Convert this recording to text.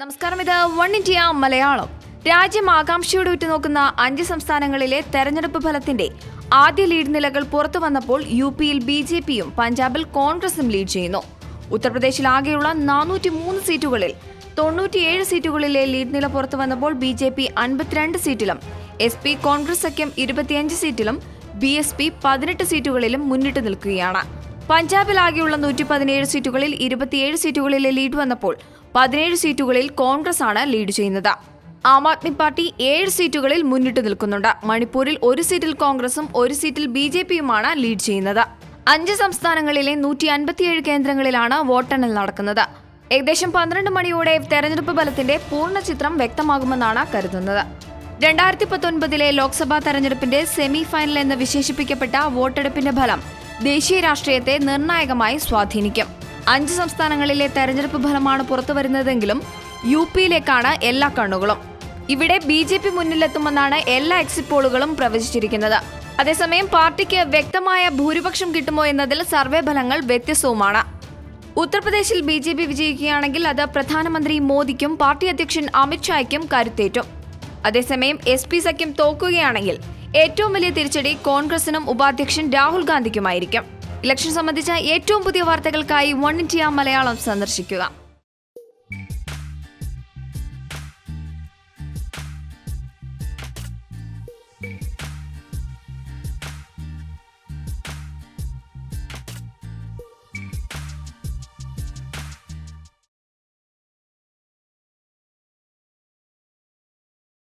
നമസ്കാരം. ഇത് one India Malayalam. രാജ്യം ആകാംക്ഷയോടെ ഉറ്റുനോക്കുന്ന അഞ്ച് സംസ്ഥാനങ്ങളിലെ തെരഞ്ഞെടുപ്പ് ഫലത്തിന്റെ ആദ്യ ലീഡ് നിലകൾ പുറത്തു വന്നപ്പോൾ യു പിയിൽ ബി ജെ പിയും പഞ്ചാബിൽ കോൺഗ്രസും ലീഡ് ചെയ്യുന്നു. ഉത്തർപ്രദേശിൽ ആകെയുള്ള നാനൂറ്റി മൂന്ന് സീറ്റുകളിൽ തൊണ്ണൂറ്റിയേഴ് സീറ്റുകളിലെ ലീഡ് നില പുറത്തു വന്നപ്പോൾ ബി ജെ പി അൻപത്തിരണ്ട് സീറ്റിലും എസ് പി കോൺഗ്രസ് സഖ്യം ഇരുപത്തിയഞ്ച് സീറ്റിലും ബി എസ് പി പതിനെട്ട് സീറ്റുകളിലും മുന്നിട്ട് നിൽക്കുകയാണ്. പഞ്ചാബിൽ ആകെയുള്ള നൂറ്റി പതിനേഴ് സീറ്റുകളിൽ ഇരുപത്തിയേഴ് സീറ്റുകളിലെ ലീഡ് വന്നപ്പോൾ പതിനേഴ് സീറ്റുകളിൽ കോൺഗ്രസ് ആണ് ലീഡ് ചെയ്യുന്നത്. ആം ആദ്മി പാർട്ടി ഏഴ് സീറ്റുകളിൽ മുന്നിട്ട് നിൽക്കുന്നുണ്ട്. മണിപ്പൂരിൽ ഒരു സീറ്റിൽ കോൺഗ്രസും ഒരു സീറ്റിൽ ബി ജെ പിയുമാണ് ലീഡ് ചെയ്യുന്നത്. അഞ്ച് സംസ്ഥാനങ്ങളിലെ നൂറ്റി അൻപത്തിയേഴ് കേന്ദ്രങ്ങളിലാണ് വോട്ടെണ്ണൽ നടക്കുന്നത്. ഏകദേശം പന്ത്രണ്ട് മണിയോടെ തെരഞ്ഞെടുപ്പ് ഫലത്തിന്റെ പൂർണ ചിത്രം വ്യക്തമാകുമെന്നാണ് കരുതുന്നത്. രണ്ടായിരത്തി പത്തൊൻപതിലെ ലോക്സഭാ തെരഞ്ഞെടുപ്പിന്റെ സെമി ഫൈനൽ എന്ന് വിശേഷിപ്പിക്കപ്പെട്ട വോട്ടെടുപ്പിന്റെ ഫലം ദേശീയ രാഷ്ട്രീയത്തെ നിർണായകമായി സ്വാധീനിക്കും. അഞ്ച് സംസ്ഥാനങ്ങളിലെ തെരഞ്ഞെടുപ്പ് ഫലമാണ് പുറത്തുവരുന്നതെങ്കിലും യു പിയിലേക്കാണ് എല്ലാ കണ്ണുകളും. ഇവിടെ ബി ജെ പി മുന്നിലെത്തുമെന്നാണ് എല്ലാ എക്സിറ്റ് പോളുകളും പ്രവചിച്ചിരിക്കുന്നത്. അതേസമയം പാർട്ടിക്ക് വ്യക്തമായ ഭൂരിപക്ഷം കിട്ടുമോ എന്നതിൽ സർവേ ഫലങ്ങൾ വ്യത്യസ്തവുമാണ്. ഉത്തർപ്രദേശിൽ ബി ജെ പി വിജയിക്കുകയാണെങ്കിൽ അത് പ്രധാനമന്ത്രി മോദിക്കും പാർട്ടി അധ്യക്ഷൻ അമിത്ഷായ്ക്കും കരുത്തേറ്റും. അതേസമയം എസ് പി സഖ്യം തോക്കുകയാണെങ്കിൽ ഏറ്റവും വലിയ തിരിച്ചടി കോൺഗ്രസിനും ഉപാധ്യക്ഷൻ രാഹുൽ ഗാന്ധിക്കുമായിരിക്കും. ഇലക്ഷൻ സംബന്ധിച്ച ഏറ്റവും പുതിയ വാർത്തകൾക്കായി വൺ ഇന്ത്യ മലയാളം സന്ദർശിക്കുക.